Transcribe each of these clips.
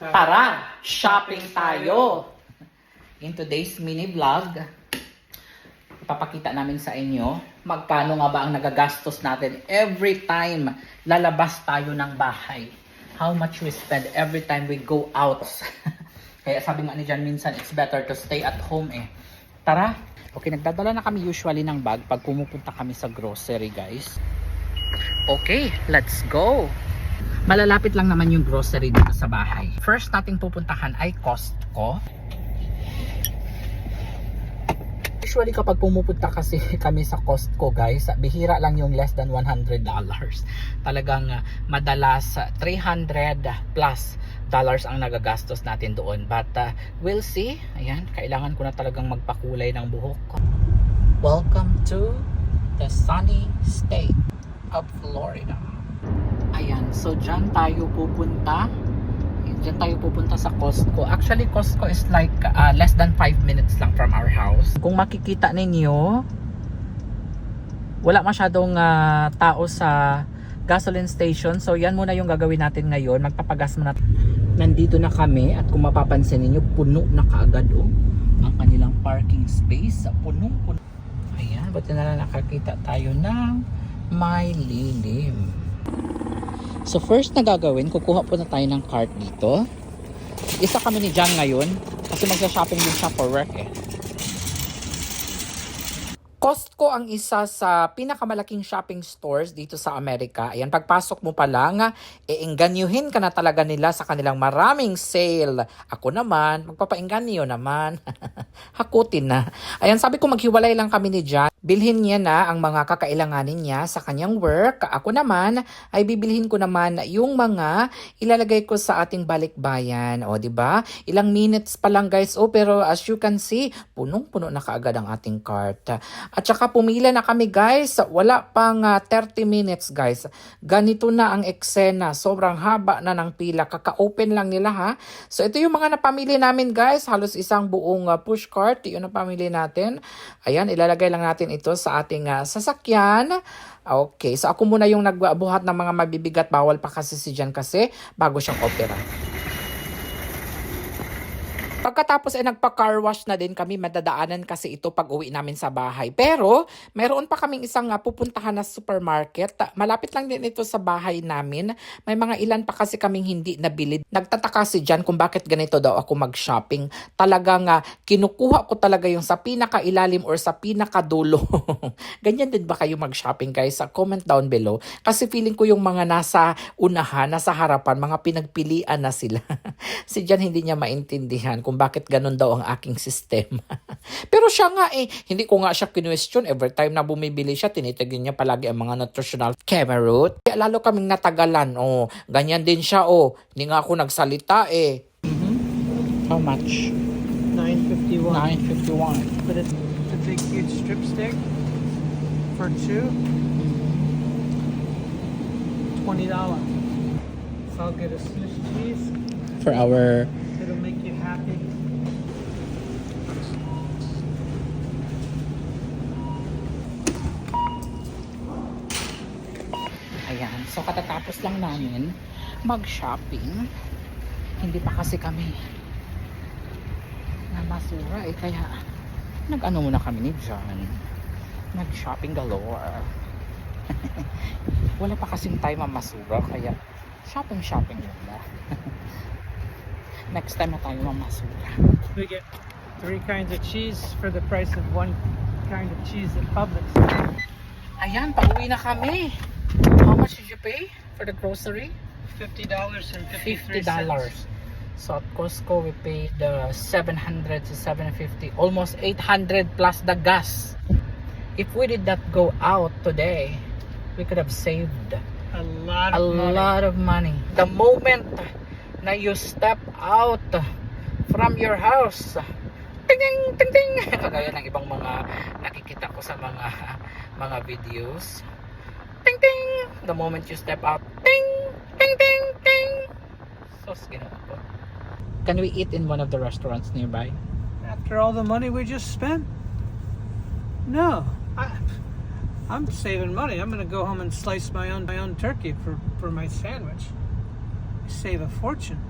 Tara, shopping tayo! In today's mini vlog, ipapakita namin sa inyo magkano nga ba ang nagagastos natin every time lalabas tayo ng bahay. How much we spend every time we go out. Kaya sabi nga ni John minsan, it's better to stay at home eh. Tara! Okay, nagdadala na kami usually ng bag pag pumupunta kami sa grocery guys. Okay, let's go! Malalapit lang naman yung grocery dito sa bahay. First nating pupuntahan ay Costco. Usually kapag pumupunta kasi kami sa Costco guys, bihira lang yung less than $100. Talagang uh, madalas uh, 300 plus dollars ang nagagastos natin doon. But uh, we'll see. Ayan, kailangan ko na talagang magpakulay ng buhok. Welcome to the sunny state of Florida. Ayan, so dyan tayo pupunta. Dyan tayo pupunta sa Costco. Actually, Costco is like uh, less than 5 minutes lang from our house. Kung makikita ninyo, wala masyadong uh, tao sa gasoline station. So, yan muna yung gagawin natin ngayon. Magpapagas muna. Nandito na kami at kung mapapansin ninyo, puno na kaagad oh. Ang kanilang parking space. Punong-puno. Ayan, buti na lang nakakita tayo ng may lilim. So first na gagawin, kukuha po na tayo ng cart dito. Isa kami ni John ngayon kasi magsa-shopping din siya for work eh. Costco ang isa sa pinakamalaking shopping stores dito sa Amerika. Ayan, pagpasok mo pa lang, iinganyuhin ka na talaga nila sa kanilang maraming sale. Ako naman, magpapainganyo naman. Hakutin na. Ayan, sabi ko maghiwalay lang kami ni John. Bilhin niya na ang mga kakailanganin niya sa kanyang work. Ako naman, ay bibilhin ko naman yung mga ilalagay ko sa ating balikbayan. O, di ba? Ilang minutes pa lang guys. Oh, pero as you can see, punong-puno na kaagad ang ating cart. At saka pumila na kami guys. Wala pang ah, 30 minutes guys. Ganito na ang eksena. Sobrang haba na ng pila. Kaka-open lang nila ha. So ito yung mga napamili namin guys. Halos isang buong ah, push cart. Yun ang natin. Ayan, ilalagay lang natin ito sa ating ah, sasakyan. Okay, so ako muna yung nagbuhat ng mga mabibigat. Bawal pa kasi si Jan kasi bago siyang opera. Pagkatapos ay nagpa-car wash na din kami, madadaanan kasi ito pag uwi namin sa bahay. Pero, meron pa kaming isang uh, pupuntahan na supermarket. Malapit lang din ito sa bahay namin. May mga ilan pa kasi kaming hindi nabili. Nagtataka si Jan kung bakit ganito daw ako mag-shopping. Talagang uh, kinukuha ko talaga yung sa pinakailalim or sa pinakadulo. Ganyan din ba kayo mag-shopping guys? Sa comment down below. Kasi feeling ko yung mga nasa unahan, nasa harapan, mga pinagpilian na sila. si Jan hindi niya maintindihan kung bakit ganun daw ang aking sistema. Pero siya nga eh, hindi ko nga siya kinwestiyon. Every time na bumibili siya, tinitignan niya palagi ang mga nutritional camerot. Kaya lalo kaming natagalan. Oh, ganyan din siya. Oh, hindi nga ako nagsalita eh. How much? 951. 951. But it's a big, huge strip steak for two. Twenty dollars. So I'll get a Swiss cheese. For our It'll make you happy. Ayan. So, katatapos lang namin mag-shopping. Hindi pa kasi kami na masura eh. Kaya, nag-ano muna kami ni John. Nag-shopping galore. Wala pa kasing time ang masura. Kaya, shopping-shopping muna. Next time na tayo mamasura. We get three kinds of cheese for the price of one kind of cheese at Publix. Ayan, pauwi na kami. How much did you pay for the grocery? Fifty dollars and fifty-three $50. cents. So at Costco, we paid uh, 700 to 750, almost 800 plus the gas. If we did not go out today, we could have saved A lot a of money. lot of money. The moment na you step out from your house, ting ting ting kagaya ng ibang mga nakikita ko sa mga mga videos. Ting ting, the moment you step out, ting ting ting ting. Sos ginawa ko. Can we eat in one of the restaurants nearby? After all the money we just spent? No. I, I'm saving money. I'm gonna go home and slice my own my own turkey for, for my sandwich. Save a fortune.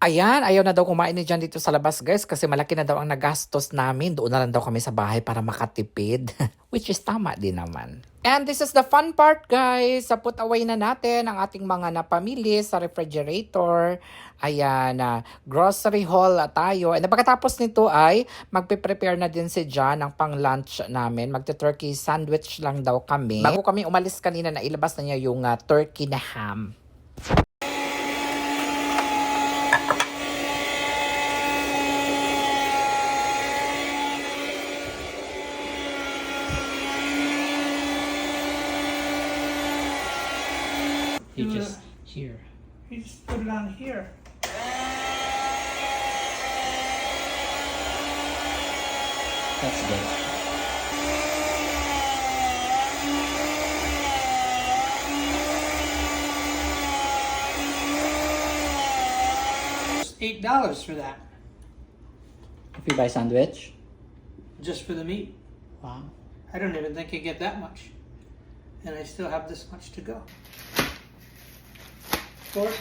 Ayan, ayaw na daw kumain ni Jan dito sa labas guys kasi malaki na daw ang nagastos namin. Doon na lang daw kami sa bahay para makatipid. Which is tama din naman. And this is the fun part guys. Sa put away na natin ang ating mga napamili sa refrigerator. Ayan, na grocery haul tayo. And pagkatapos nito ay magpe-prepare na din si Jan ng pang lunch namin. Magte-turkey sandwich lang daw kami. Bago kami umalis kanina na ilabas na niya yung ah, turkey na ham. He just- here. You just put it on here. That's good. It's eight dollars for that, If you buy sandwich? just for the meat. Wow. I don't even think you get that much, and I still have this much to go. Course,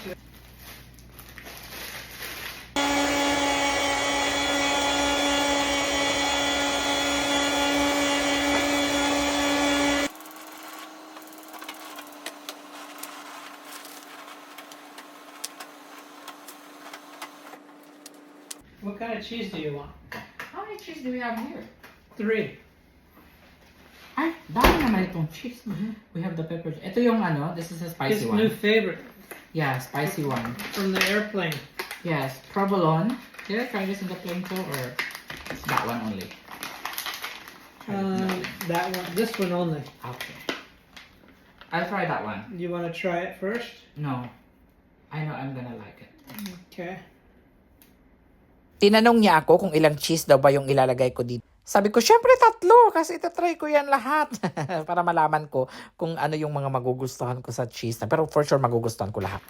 What kind of cheese do you want? How many cheese do we have here? Three. Ay, dami naman itong cheese. Mm-hmm. We have the pepper. Ito yung ano, this is a His spicy new one. favorite Yeah, spicy one. from the airplane. Yes, provolone. Did I try this in the plane too, or it's that one only? Um, that one, this one only. Okay. I'll try that one. You want to try it first? No. I know I'm gonna like it. Okay. Tinanong niya ako kung ilang cheese daw ba yung ilalagay ko dito. Sabi ko, syempre tatlo kasi itatry ko yan lahat para malaman ko kung ano yung mga magugustuhan ko sa cheese. Pero for sure magugustuhan ko lahat.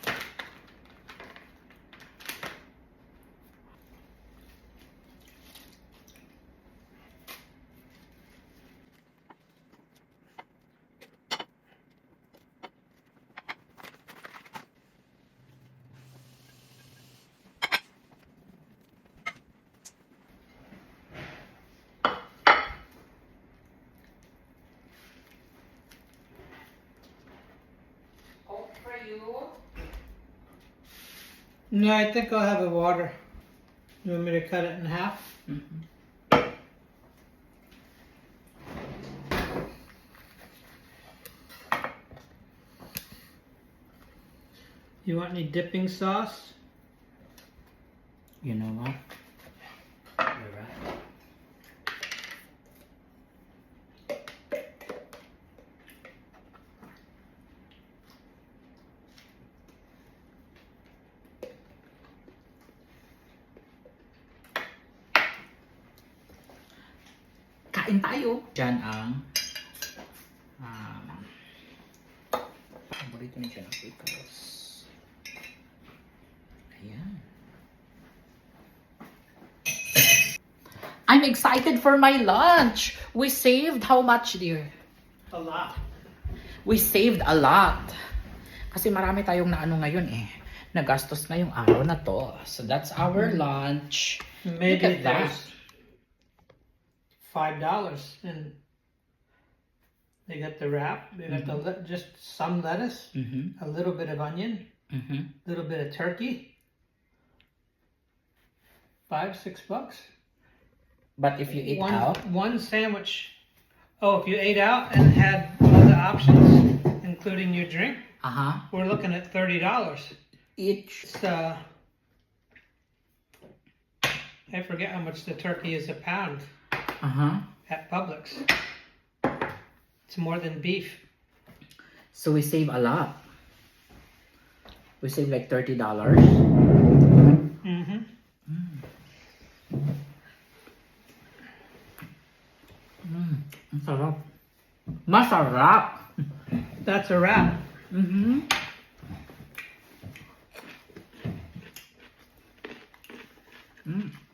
Coke. No, I think I'll have a water. You want me to cut it in half? Mm-hmm. You want any dipping sauce? You know what? Kain tayo. Diyan ang um, paborito ni ang pickles. Ayan. I'm excited for my lunch. We saved how much, dear? A lot. We saved a lot. Kasi marami tayong naano ngayon eh. Nagastos ngayong araw na to. So that's our lunch. Maybe Look at that. There's five dollars and they got the wrap, they got the le- just some lettuce, Mm-hmm. a little bit of onion, Mm-hmm. a little bit of turkey. Five, six bucks. But if you eat one, out, one sandwich. Oh, if you ate out and had other options, including your drink, uh-huh, we're looking at thirty dollars. each, It's uh, I forget how much the turkey is a pound uh-huh. at Publix. It's more than beef. So we save a lot. We save like $30. Mm-hmm. Mm, ang sarap. Masarap! That's a wrap. Mm-hmm. Mm.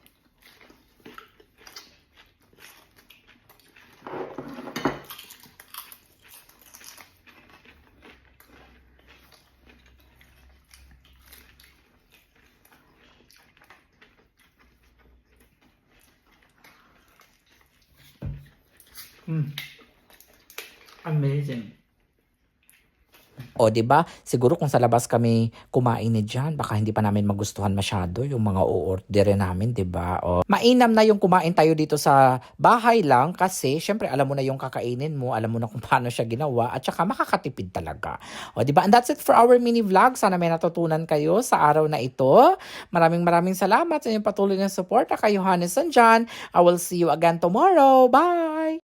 Mm. Amazing. O, 'di ba? Siguro kung sa labas kami kumain ni Jan, baka hindi pa namin magustuhan masyado yung mga o-order namin, 'di ba? O, mainam na yung kumain tayo dito sa bahay lang kasi syempre alam mo na yung kakainin mo, alam mo na kung paano siya ginawa at saka makakatipid talaga. O, 'di ba? And that's it for our mini vlog. Sana may natutunan kayo sa araw na ito. Maraming maraming salamat sa inyong patuloy na support. Ako Johannes Sanjan. I will see you again tomorrow. Bye!